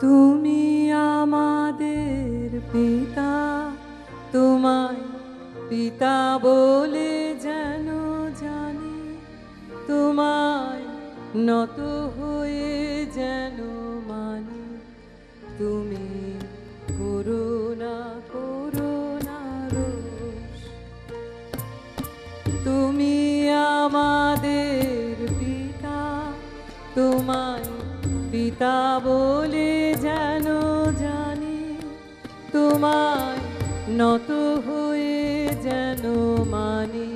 তুমি আমাদের পিতা, তোমায় পিতা বলে যেন জানি, তোমায় নত হয়ে যেন মানি। তুমি করুণা করুণা রোষ। তুমি আমাদের পিতা, তোমায় পিতা বলে যেন জানি, তোমায় নত হয়ে যেন মানি।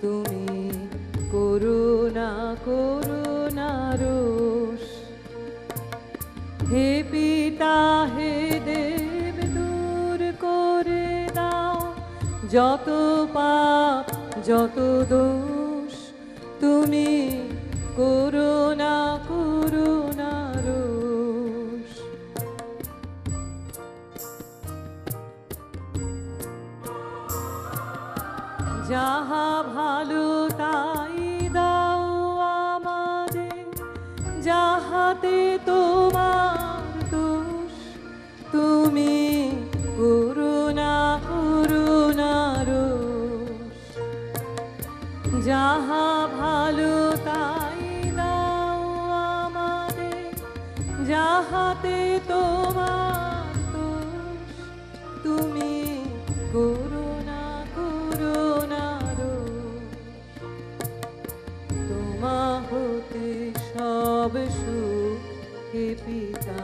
তুমি করুণা করুণা রোষ। হে পিতা, হে দেব, দূর করে দাও যত পাপ, যত দোষ। তুমি করুণা করুণা যাহা ভালো তাই দাও আমাদের, যাহাতে তোমার দোষ, তুমি করুণা করুণা রোষ। যাহা ভালো তাই দাও আমাদের, যাহাতে সব সুখ হে পিতা,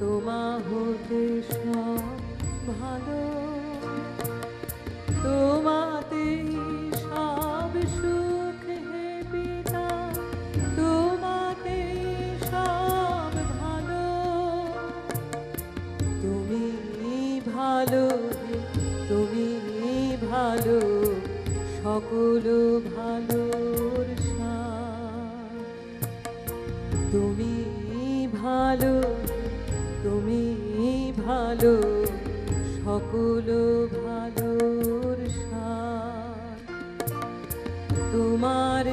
তোমা হতে সব ভালো। তোমাতেই সব সুখ হে পিতা তোমাতেই সব ভালো। তুমি ভালো তুমি ভালো, সকল ভালোর তুমি ভালো তুমি ভালো সকল ভালোর সার তোমার